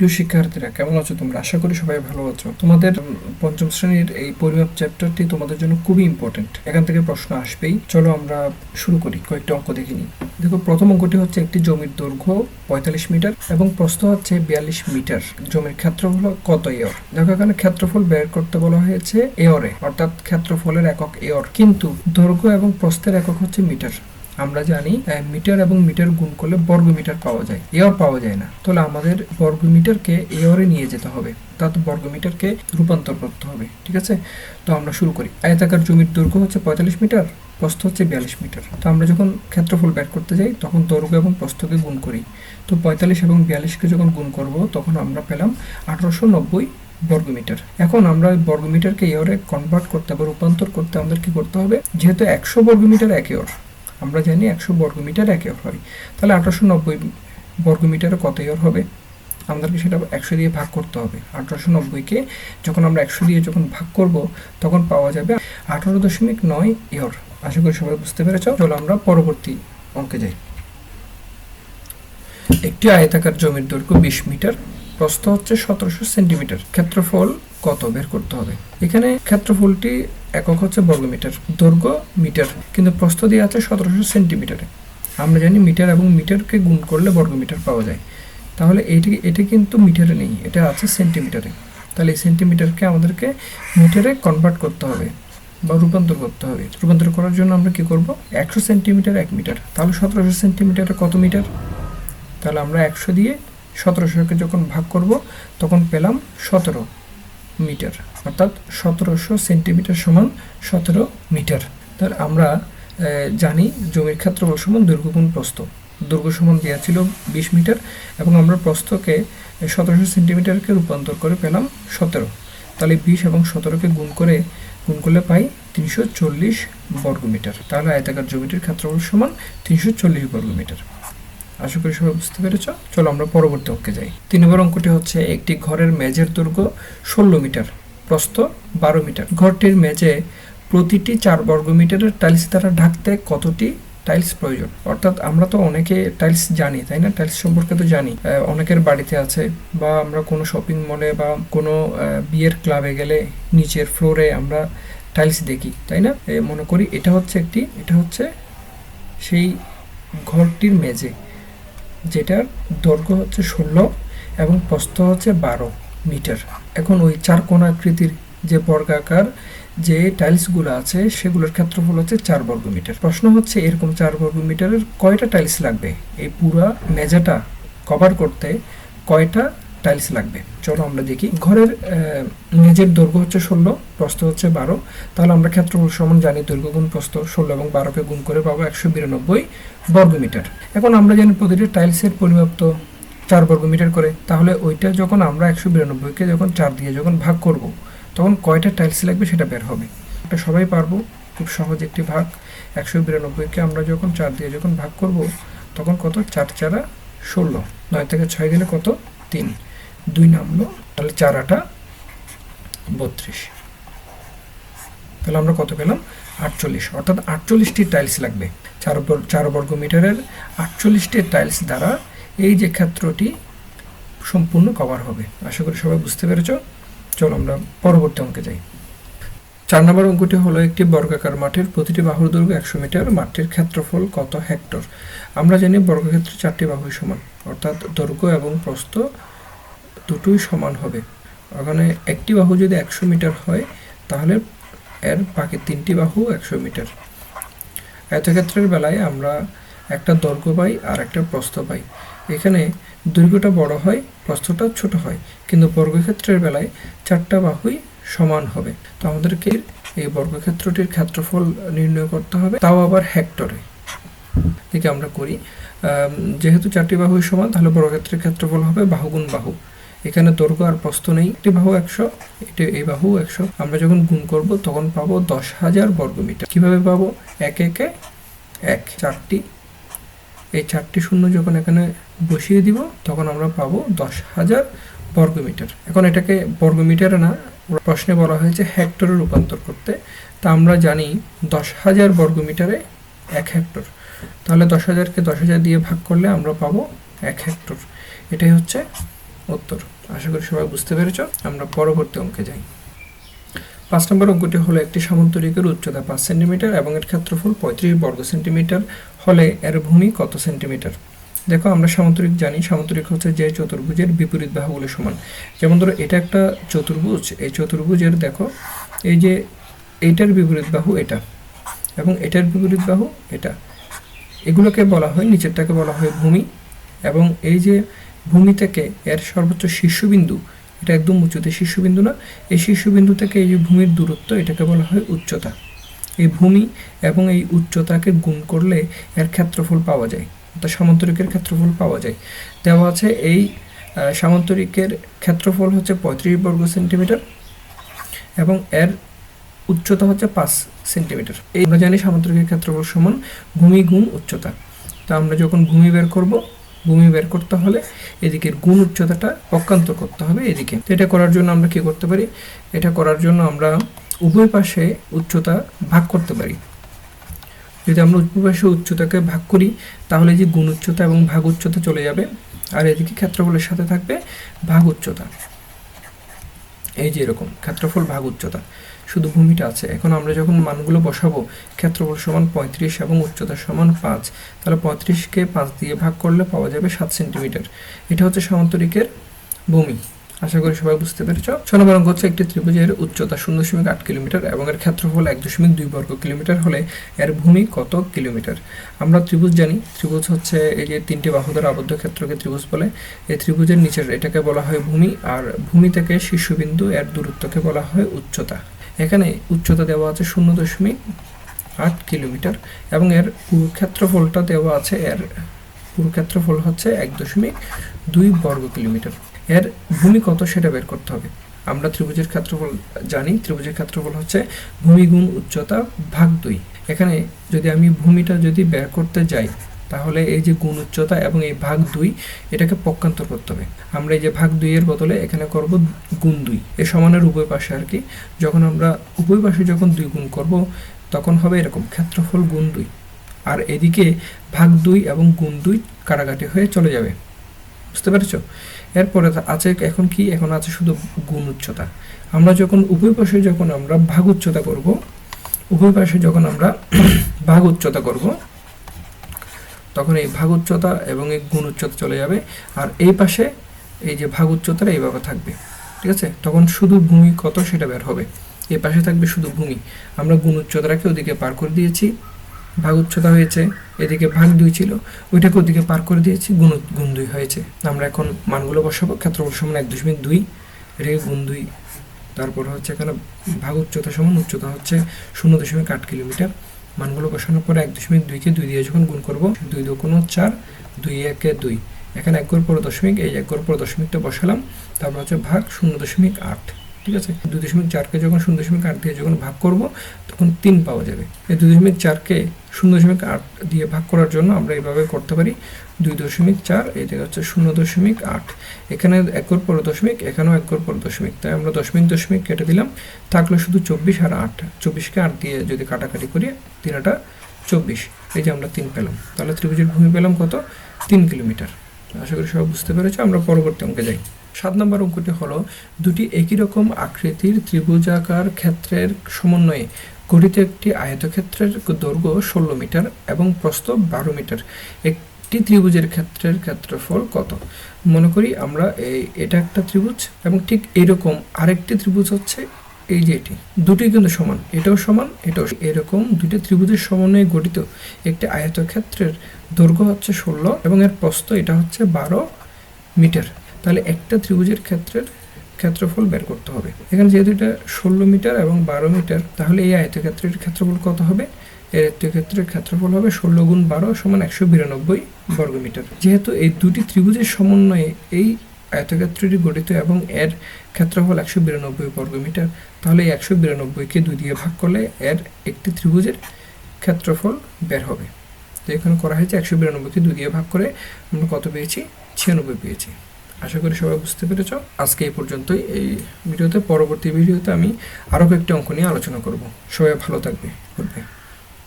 প্রিয় শিক্ষার্থীরা, কেমন আছো তোমরা? আশা করি সবাই ভালো আছো। তোমাদের পঞ্চম শ্রেণির এই পরিমাপ চ্যাপ্টারটি তোমাদের জন্য খুবই ইম্পর্টেন্ট এখান থেকে প্রশ্ন আসবেই। চলো আমরা শুরু করি, কয়েকটা অঙ্ক দেখে নিই। দেখো, প্রথম অঙ্কটি হচ্ছে একটি জমির দৈর্ঘ্য পঁয়তাল্লিশ মিটার এবং প্রস্থ হচ্ছে বিয়াল্লিশ মিটার। জমির ক্ষেত্রফল কত এয়র দেখো, এখানে ক্ষেত্রফল বের করতে বলা হয়েছে এয়রে অর্থাৎ ক্ষেত্রফলের একক এয়র কিন্তু দৈর্ঘ্য এবং প্রস্থের একক হচ্ছে মিটার। আমরা জানি মিটার এবং মিটার গুণ করলে বর্গ মিটার পাওয়া যায়। এয়র পাওয়া যায় না। তাহলে আমাদের বর্গ মিটারকে এয়রে নিয়ে যেতে হবে। তাতে বর্গ মিটারকে রূপান্তর করতে হবে। ঠিক আছে? তো আমরা শুরু করি। আয়তাকার জমির দৈর্ঘ্য হচ্ছে পঁয়তাল্লিশ মিটার, প্রস্থ হচ্ছে বিয়াল্লিশ মিটার। তো আমরা যখন ক্ষেত্রফল বের করতে যাই, তখন দৈর্ঘ্য এবং প্রস্থকে গুণ করি। তো পঁয়তাল্লিশ এবং বিয়াল্লিশকে যখন গুণ করব, তখন আমরা পেলাম আঠারোশো নব্বই বর্গমিটার। এখন আমরা বর্গমিটারকে এয়রে কনভার্ট করতে বা রূপান্তর করতে আমাদের কি করতে হবে? যেহেতু একশো বর্গমিটার এক এয়র আমরা জানি একশো বর্গমিটার এক এয়র হয়। তাহলে আঠারোশো নব্বই বর্গমিটারে কত এয়র হবে? আমাদেরকে সেটা একশো দিয়ে ভাগ করতে হবে। আঠারোশো নব্বইকে যখন আমরা একশো দিয়ে যখন ভাগ করব, তখন পাওয়া যাবে আঠারো দশমিক নয় এয়র আশা করি সবাই বুঝতে পেরেছ। চলো আমরা পরবর্তী অঙ্কে যাই। একটি আয়তাকার জমির দৈর্ঘ্য বিশ মিটার, প্রস্থ হচ্ছে সতেরোশো সেন্টিমিটার। ক্ষেত্রফল কত বের করতে হবে। এখানে ক্ষেত্রফলটি একক হচ্ছে বর্গমিটার, দৈর্ঘ্য মিটার, কিন্তু প্রস্থ দিয়ে আছে সতেরোশো সেন্টিমিটারে। আমরা জানি মিটার এবং মিটারকে গুণ করলে বর্গমিটার পাওয়া যায়। তাহলে এইটি এটি কিন্তু মিটারে নেই, এটা আছে সেন্টিমিটারে। তাহলে এই সেন্টিমিটারকে আমাদেরকে মিটারে কনভার্ট করতে হবে বা রূপান্তর করতে হবে। রূপান্তর করার জন্য আমরা কি করব? একশো সেন্টিমিটার এক মিটার। তাহলে সতেরোশো সেন্টিমিটারে কত মিটার? তাহলে আমরা একশো দিয়ে সতেরোশোকে যখন ভাগ করব, তখন পেলাম সতেরো। মিটার, অর্থাৎ সতেরোশো সেন্টিমিটার সমান সতেরো মিটার। তার আমরা জানি জমির ক্ষেত্রফল সমান দৈর্ঘ্য গুণ প্রস্থ। দৈর্ঘ্য সমান দেওয়া ছিল বিশ মিটার এবং আমরা প্রস্থকে সতেরোশো সেন্টিমিটারকে রূপান্তর করে পেলাম সতেরো। তাহলে বিশ এবং সতেরোকে গুণ করে, গুণ করলে পাই তিনশো চল্লিশ বর্গমিটার। তাহলে আয়তাকার জমিটির ক্ষেত্রফল সমান তিনশো চল্লিশ বর্গমিটার। আশা করি সবাই বুঝতে পেরেছ। চলো আমরা পরবর্তী অঙ্কে যাই। তিন নম্বর অঙ্কটি হচ্ছে একটি ঘরের মেজের দৈর্ঘ্য ষোলো মিটার, প্রস্থ বারো মিটার। ঘরটির মেজে প্রতিটি চার বর্গ মিটারের টাইলস দ্বারা ঢাকতে কতটি টাইলস প্রয়োজন? অর্থাৎ আমরা তো অনেকে টাইলস জানি, তাই না? টাইলস সম্পর্কে তো জানি। অনেকের বাড়িতে আছে বা আমরা কোনো শপিং মলে বা কোনো বিয়ের ক্লাবে গেলে নিচের ফ্লোরে আমরা টাইলস দেখি, তাই না? মনে করি এটা হচ্ছে একটি, এটা হচ্ছে সেই ঘরটির মেঝে। যেটার দৈর্ঘ্য হচ্ছে ষোলো এবং প্রস্থ হচ্ছে বারো মিটার। এখন ওই চার কোণাকৃতির যে বর্গাকার যে টাইলসগুলো আছে, সেগুলোর ক্ষেত্রফল হচ্ছে চার বর্গ মিটার। প্রশ্ন হচ্ছে, এরকম চার বর্গ মিটারের কয়টা টাইলস লাগবে? এই পুরা মেজাটা কভার করতে কয়টা টাইলস লাগবে। চলো আমরা দেখি। ঘরের মেঝের দৈর্ঘ্য হচ্ছে ষোলো, প্রস্থ হচ্ছে বারো। তাহলে আমরা ক্ষেত্রফল সমান জানি, দৈর্ঘ্য গুণ প্রস্থ ষোলো এবং বারোকে গুণ করে পাবো একশো বিরানব্বই বর্গমিটার। এখন আমরা জানি প্রতিটি টাইলসের পরিমাপ তো চার বর্গমিটার করে। তাহলে ওইটা যখন আমরা একশো বিরানব্বইকে যখন চার দিয়ে যখন ভাগ করব, তখন কয়টা টাইলস লাগবে সেটা বের হবে। এটা সবাই পারব, খুব সহজ একটি ভাগ। একশো বিরানব্বইকে আমরা যখন চার দিয়ে যখন ভাগ করব, তখন কত? চার চারা ষোলো। নয় থেকে ছয় গেলে কত? তিন। দুই নামলো, তাহলে চার, আটা, বত্রিশ। তাহলে আমরা কত পেলাম? আটচল্লিশ। অর্থাৎ আটচল্লিশটি টাইলস লাগবে। চার চার বর্গ মিটারের আটচল্লিশটি টাইলস দ্বারা এই যে ক্ষেত্রটি সম্পূর্ণ কভার হবে। আশা করি সবাই বুঝতে পেরেছ। চলো আমরা পরবর্তী অঙ্কে যাই। চার নম্বর অঙ্কটি হলো একটি বর্গাকার মাঠের প্রতিটি বাহুর দৈর্ঘ্য একশো মিটার। মাঠটির ক্ষেত্রফল কত হেক্টর? আমরা জানি বর্গক্ষেত্রে চারটি বাহুই সমান, অর্থাৎ দৈর্ঘ্য এবং প্রস্থ দুটোই সমান হবে। ওখানে একটি বাহু যদি একশো মিটার হয়, তাহলে এর বাকি তিনটি বাহু একশো মিটার। আয়তক্ষেত্রের বেলায় আমরা একটা দৈর্ঘ্য পাই আর একটা প্রস্থ পাই। এখানে দৈর্ঘ্যটা বড় হয়, প্রস্থটা ছোট হয়, কিন্তু বর্গক্ষেত্রের বেলায় চারটা বাহুই সমান হবে। তো আমাদেরকে এই বর্গক্ষেত্রটির ক্ষেত্রফল নির্ণয় করতে হবে। তাও আবার হেক্টরে। থেকে আমরা করি যেহেতু চারটি বাহুই সমান, তাহলে বর্গক্ষেত্রের ক্ষেত্রফল হবে বাহুগুণ বাহু। এখানে দৈর্ঘ্য আর প্রস্থ নেই। একটি বাহু একশো এটি এই বাহু একশো। আমরা যখন গুণ করব, তখন পাবো দশ হাজার বর্গমিটার। কীভাবে পাবো? এক, একে এক। চারটি। এই চারটি শূন্য যখন এখানে বসিয়ে দিব, তখন আমরা পাবো দশ হাজার বর্গমিটার। এখন এটাকে বর্গমিটারে না প্রশ্নে বলা হয়েছে হেক্টরে রূপান্তর করতে। তা আমরা জানি দশ হাজার বর্গমিটারে এক হেক্টর। তাহলে দশ হাজারকে দশ হাজার দিয়ে ভাগ করলে আমরা পাবো এক হেক্টর। এটাই হচ্ছে উত্তর। আশা করি সবাই বুঝতে পেরেছ, আমরা পরবর্তী অঙ্কে যাই। পাঁচ নম্বর অঙ্কটি হলো একটি সামান্তরিকের উচ্চতা পাঁচ সেন্টিমিটার এবং এর ক্ষেত্রফল পঁয়ত্রিশ বর্গ সেন্টিমিটার। হলে এর ভূমি কত সেন্টিমিটার? দেখো, আমরা সামান্তরিক জানি সামান্তরিক হচ্ছে যে চতুর্ভুজের বিপরীত বাহুগুলো সমান। যেমন ধরো, এটা একটা চতুর্ভুজ, এই চতুর্ভুজের দেখো, এই যে এইটার বিপরীত বাহু এটা এবং এটার বিপরীত বাহু এটা। এগুলোকে বলা হয়, নিচেরটাকে বলা হয় ভূমি এবং এই যে ভূমি থেকে এর সর্বোচ্চ শীর্ষবিন্দু, এটা একদম উঁচুতে শীর্ষবিন্দু না, এই শীর্ষবিন্দু থেকে এই যে ভূমির দূরত্ব, এটাকে বলা হয় উচ্চতা। এই ভূমি এবং এই উচ্চতাকে গুণ করলে এর ক্ষেত্রফল পাওয়া যায়, অর্থাৎ সামান্তরিকের ক্ষেত্রফল পাওয়া যায়। দেওয়া আছে এই সামান্তরিকের ক্ষেত্রফল হচ্ছে পঁয়ত্রিশ বর্গ সেন্টিমিটার এবং এর উচ্চতা হচ্ছে পাঁচ সেন্টিমিটার। এই আমরা জানি সামান্তরিকের ক্ষেত্রফল সমান ভূমি গুণ উচ্চতা। তো আমরা যখন ভূমি বের করব ভূমি বের করতে হলে এদিকের গুণ উচ্চতাটা পক্ষান্তর করতে হবে এদিকে। তো এটা করার জন্য আমরা কি করতে পারি? এটা করার জন্য আমরা উভয় পাশে উচ্চতা ভাগ করতে পারি। যদি আমরা উভয় পাশে উচ্চতাকে ভাগ করি, তাহলে যে গুণ উচ্চতা এবং ভাগ উচ্চতা চলে যাবে, আর এদিকে ক্ষেত্রফলের সাথে থাকবে ভাগ উচ্চতা। এই যে এরকম, ক্ষেত্রফল, ভাগ উচ্চতা। শুধু ভূমিটা আছে। এখন আমরা যখন মানগুলো বসাবো, ক্ষেত্রফল সমান পঁয়ত্রিশ এবং উচ্চতা সমান পাঁচ, তাহলে পঁয়ত্রিশকে পাঁচ দিয়ে ভাগ করলে পাওয়া যাবে সাত সেন্টিমিটার। এটা হচ্ছে সামান্তরিকের ভূমি। আশা করি সবাই বুঝতে পেরেছ। ছ নম্বর অঙ্ক হচ্ছে একটি ত্রিভুজের উচ্চতা শূন্য দশমিক আট কিলোমিটার এবং এর ক্ষেত্রফল এক দশমিক দুই বর্গ কিলোমিটার হলে এর ভূমি কত কিলোমিটার? আমরা ত্রিভুজ জানি। ত্রিভুজ হচ্ছে এই যে তিনটি বাহু দ্বারা আবদ্ধ ক্ষেত্রকে ত্রিভুজ বলে। এই ত্রিভুজের নিচের এটাকে বলা হয় ভূমি, আর ভূমি থেকে শীর্ষবিন্দু এর দূরত্বকে বলা হয় উচ্চতা। এখানে উচ্চতা দেওয়া আছে শূন্য দশমিক আট কিলোমিটার এবং এর পুরো ক্ষেত্রফলটা দেওয়া আছে, এর পুরো ক্ষেত্রফল হচ্ছে এক দশমিক দুই বর্গ কিলোমিটার। এর ভূমি কত সেটা বের করতে হবে। আমরা ত্রিভুজের ক্ষেত্রফল জানি, ত্রিভুজের ক্ষেত্রফল হচ্ছে ভূমি গুণ উচ্চতা ভাগ দুই। এখানে যদি আমি ভূমিটা যদি বের করতে যাই তাহলে এই যে গুণ উচ্চতা এবং এই ভাগ দুই, এটাকে পক্ষান্তর করতে হবে। আমরা এই যে ভাগ দুইয়ের বদলে এখানে করব গুণ দুই। এ সমানের উভয় পাশে আর কি, যখন আমরা উভয় পাশে যখন দুই গুণ করব, তখন হবে এরকম ক্ষেত্রফল গুণ দুই। আর এদিকে ভাগ দুই এবং গুণ দুই কাটাকাটি হয়ে চলে যাবে। বুঝতে পেরেছ? এরপরে আছে এখন কি? এখন আছে শুধু গুণ উচ্চতা। আমরা যখন উভয় পাশে যখন আমরা ভাগ উচ্চতা করব, উভয় পাশে যখন আমরা ভাগ উচ্চতা করব তখন এই ভাগ উচ্চতা এবং এই গুণ উচ্চতা চলে যাবে। আর এই পাশে এই যে ভাগ উচ্চতাটা এইভাবে থাকবে। ঠিক আছে? তখন শুধু ভূমি কত সেটা বের হবে। এই পাশে থাকবে শুধু ভূমি। আমরা গুণ উচ্চতাটাকে ওদিকে পার করে দিয়েছি। ভাগ উচ্চতা হয়েছে, এদিকে ভাগ দুই ছিল, ওইটাকে ওদিকে পার করে দিয়েছি, গুণ গুণ দুই হয়েছে। আমরা এখন মানগুলো বসাবো, ক্ষেত্রফল সমান এক দশমিক দুই এটাকে গুণ দুই। তারপর হচ্ছে এখানে ভাগ উচ্চতা সমান উচ্চতা হচ্ছে শূন্য দশমিক আট কিলোমিটার। মানগুলো বসানোর পরে এক দশমিক দুইকে দুই দিয়ে যখন গুণ করব, দুই দোকানো চার, দুই একে দুই। এখানে এক গোর পর দশমিক, এই এক গোর পর দশমিকটা বসালাম, তারপর হচ্ছে ভাগ শূন্য দশমিক আট। ঠিক আছে? দুই দশমিক চারকে যখন শূন্য দশমিক আট দিয়ে যখন ভাগ করব, তখন তিন পাওয়া যাবে। এই দুই দশমিক চারকে শূন্য দশমিক আট দিয়ে ভাগ করার জন্য আমরা এইভাবে করতে পারি। দুই দশমিক চার জায়গা হচ্ছে শূন্য দশমিক আট। এখানে একর পর দশমিক, এখানেও এক গড় পর দশমিক। তাই আমরা দশমিক দশমিক কেটে দিলাম। থাকল শুধু চব্বিশ আর আট। চব্বিশকে আট দিয়ে যদি কাটাকাটি করি, তিন আটা চব্বিশ। এই যে আমরা তিন পেলাম। তাহলে ত্রিভুজের ভূমি পেলাম কত? তিন কিলোমিটার। আশা করি সবাই বুঝতে পেরেছ। আমরা পরবর্তী অঙ্কে যাই। সাত নম্বর অঙ্কটি হলো, দুটি একই রকম আকৃতির ত্রিভুজাকার ক্ষেত্রের সমন্বয়ে গঠিত একটি আয়তক্ষেত্রের দৈর্ঘ্য ষোলো মিটার এবং প্রস্থ বারো মিটার। একটি ত্রিভুজের ক্ষেত্রের ক্ষেত্রফল কত? মনে করি আমরা এই, এটা একটা ত্রিভুজ এবং ঠিক এইরকম আরেকটি ত্রিভুজ হচ্ছে এই যে এটি। দুটি কিন্তু সমান, এটাও সমান, এটাও এরকম দুটি ত্রিভুজের সমন্বয়ে গঠিত একটি আয়তক্ষেত্রের দৈর্ঘ্য হচ্ছে ষোলো এবং এর প্রস্থ এটা হচ্ছে বারো মিটার। তাহলে একটা ত্রিভুজের ক্ষেত্রের ক্ষেত্রফল বের করতে হবে। এখানে যেহেতু এটা ষোলো মিটার এবং বারো মিটার, তাহলে এই আয়তক্ষেত্রের ক্ষেত্রফল কত হবে? এর আয়তক্ষেত্রের ক্ষেত্রফল হবে ষোলো গুণ বারো সমান একশো বিরানব্বই বর্গমিটার যেহেতু এই দুটি ত্রিভুজের সমন্বয়ে এই আয়তক্ষেত্রটি গঠিত এবং এর ক্ষেত্রফল একশো বিরানব্বই বর্গমিটার তাহলে এই একশো বিরানব্বইকে দুই দিয়ে ভাগ করলে এর একটি ত্রিভুজের ক্ষেত্রফল বের হবে। তো এখানে করা হয়েছে একশো বিরানব্বইকে দুই দিয়ে ভাগ করে আমরা কত পেয়েছি? ছিয়ানব্বই পেয়েছি। আশা করি সবাই বুঝতে পেরেছ। আজকে এই পর্যন্তই। এই ভিডিওতে, পরবর্তী ভিডিওতে আমি আরও কয়েকটি অঙ্ক নিয়ে আলোচনা করব। সবাই ভালো থাকবে। করবে